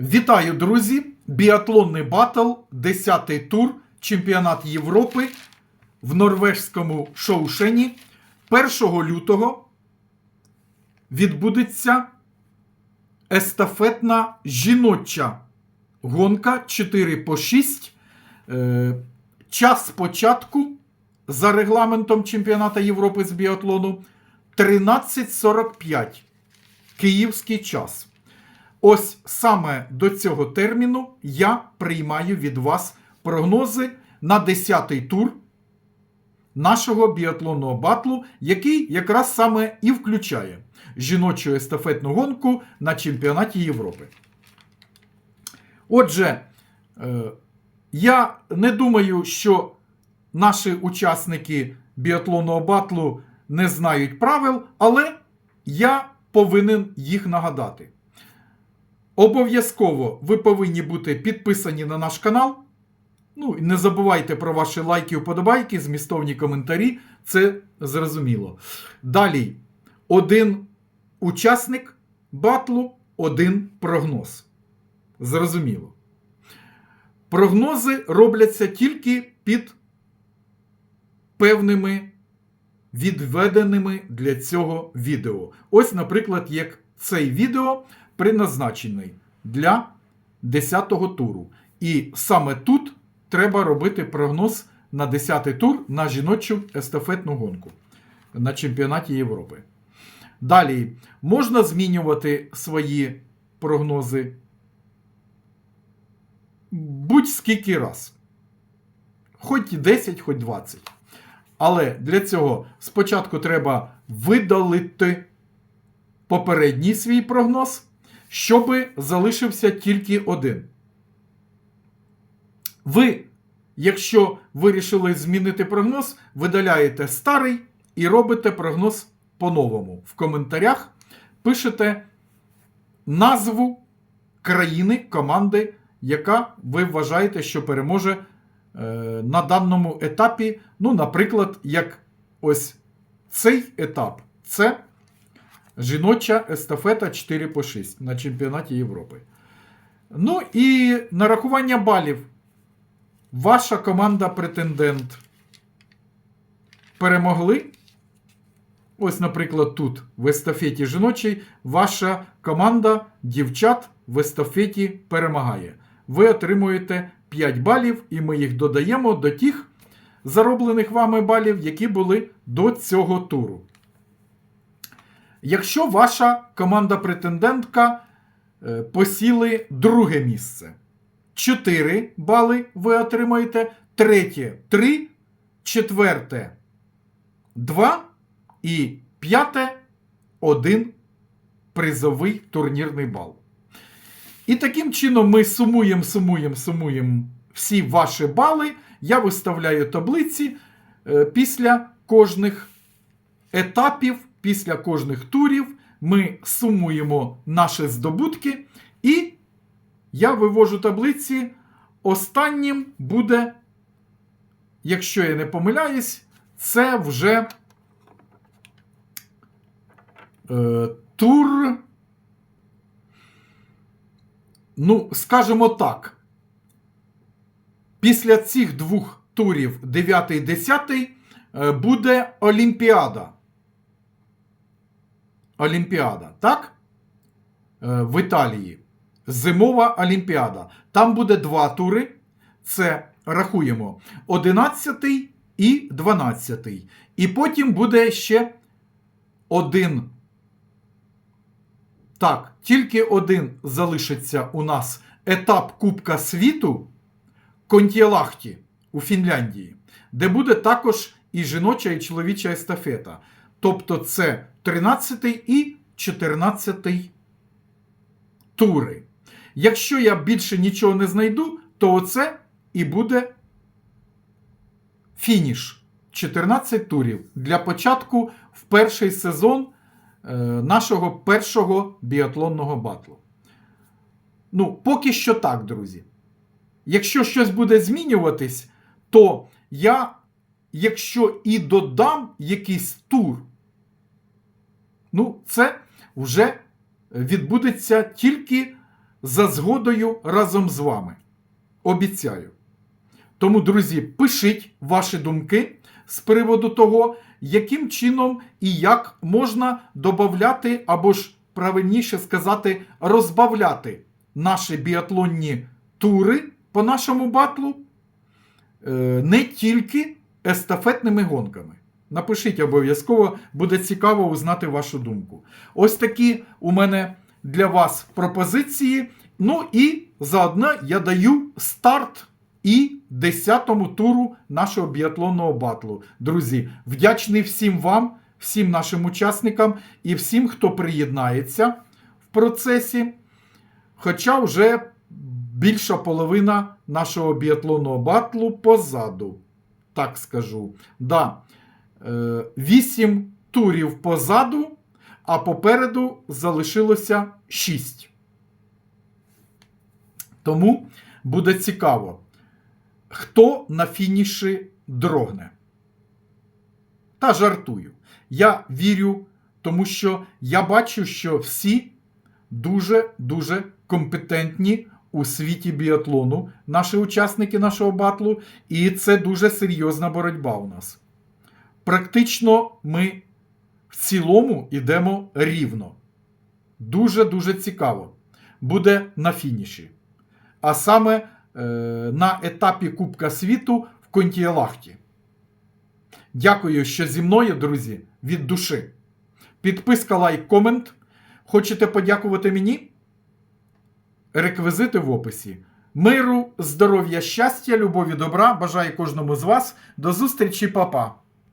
Вітаю, друзі! Біатлонний батл, 10-й тур, чемпіонат Європи в норвежському Шоушені. 1 лютого відбудеться естафетна жіноча гонка 4 по 6. Е, час початку за регламентом чемпіонату Європи з біатлону 13.45 київський час. Ось саме до цього терміну я приймаю від вас прогнози на 10-й тур нашого біатлонного батлу, який якраз саме і включає жіночу естафетну гонку на чемпіонаті Європи. Отже, е, я не думаю, що наші учасники біатлонного батлу не знають правил, але я повинен їх нагадати. Обов'язково ви повинні бути підписані на наш канал. Ну, і не забувайте про ваші лайки, вподобайки, змістовні коментарі. Це зрозуміло. Далі, один учасник батлу, один прогноз. Зрозуміло. Прогнози робляться тільки під певними відведеними для цього відео. Ось, наприклад, як цей відео призначений для 10-го туру. І саме тут треба робити прогноз на 10-й тур на жіночу естафетну гонку на чемпіонаті Європи. Далі можна змінювати свої прогнози будь-скільки раз. Хоч 10, хоч 20. Але для цього спочатку треба видалити попередній свій прогноз, щоб залишився тільки один. Ви, якщо вирішили змінити прогноз, видаляєте старий і робите прогноз по-новому. В коментарях пишете назву країни, команди, яка ви вважаєте, що переможе е, на даному етапі. Ну, наприклад, як ось цей етап це жіноча естафета 4 по 6 на чемпіонаті Європи. Ну і нарахування балів. Ваша команда претендент перемогли. Ось, наприклад, тут в естафеті жіночій ваша команда дівчат в естафеті перемагає. Ви отримуєте 5 балів, і ми їх додаємо до тих зароблених вами балів, які були до цього туру. Якщо ваша команда-претендентка е, посіли друге місце, 4 бали ви отримаєте, третє 3, четверте 2 і п'яте 1 призовий турнірний бал. І таким чином ми сумуємо, сумуємо, сумуємо всі ваші бали. Я виставляю таблиці е, після кожних етапів, після кожних турів. Ми сумуємо наші здобутки, і я вивожу таблиці. Останнім буде, якщо я не помиляюсь, це вже е, тур. Ну, скажімо так. Після цих двох турів, 9 і 10, е, буде Олімпіада. Олімпіада, так? Е, В Італії. Зимова Олімпіада. Там буде два тури. Це рахуємо 11 і 12. І потім буде ще один. Так, тільки один залишиться у нас етап Кубка світу Контєлахті у Фінляндії, де буде також і жіноча, і чоловіча естафета. Тобто це 13 і 14 тури. Якщо я більше нічого не знайду, то оце і буде фініш 14 турів для початку в перший сезон е, нашого першого біатлонного батлу. Ну, поки що так, друзі. Якщо щось буде змінюватись, то я, якщо і додам якийсь тур, ну, це вже відбудеться тільки за згодою разом з вами. Обіцяю. Тому, друзі, пишіть ваші думки з приводу того, яким чином і як можна додати, або ж правильніше сказати, розбавляти наші біатлонні тури по нашому батлу е, не тільки естафетними гонками. Напишіть обов'язково, буде цікаво узнати вашу думку. Ось такі у мене для вас пропозиції. Ну і заодно я даю старт і 10-му туру нашого біатлонного батлу. Друзі, вдячний всім вам, всім нашим учасникам і всім, хто приєднається в процесі. Хоча вже більша половина нашого біатлонного батлу позаду, так скажу. Да, е, 8 турів позаду, а попереду залишилося 6. Тому буде цікаво, хто на фініші дрогне. Та жартую. Я вірю, тому що я бачу, що всі дуже-дуже компетентні у світі біатлону, наші учасники нашого батлу, і це дуже серйозна боротьба у нас. Практично ми в цілому йдемо рівно. Дуже-дуже цікаво. Буде на фініші. А саме е, на етапі Кубка світу в Контієлахті. Дякую, що зі мною, друзі, від душі. Підписка, лайк, комент. Хочете подякувати мені? Реквізити в описі. Миру, здоров'я, щастя, любові, добра. Бажаю кожному з вас. До зустрічі, папа!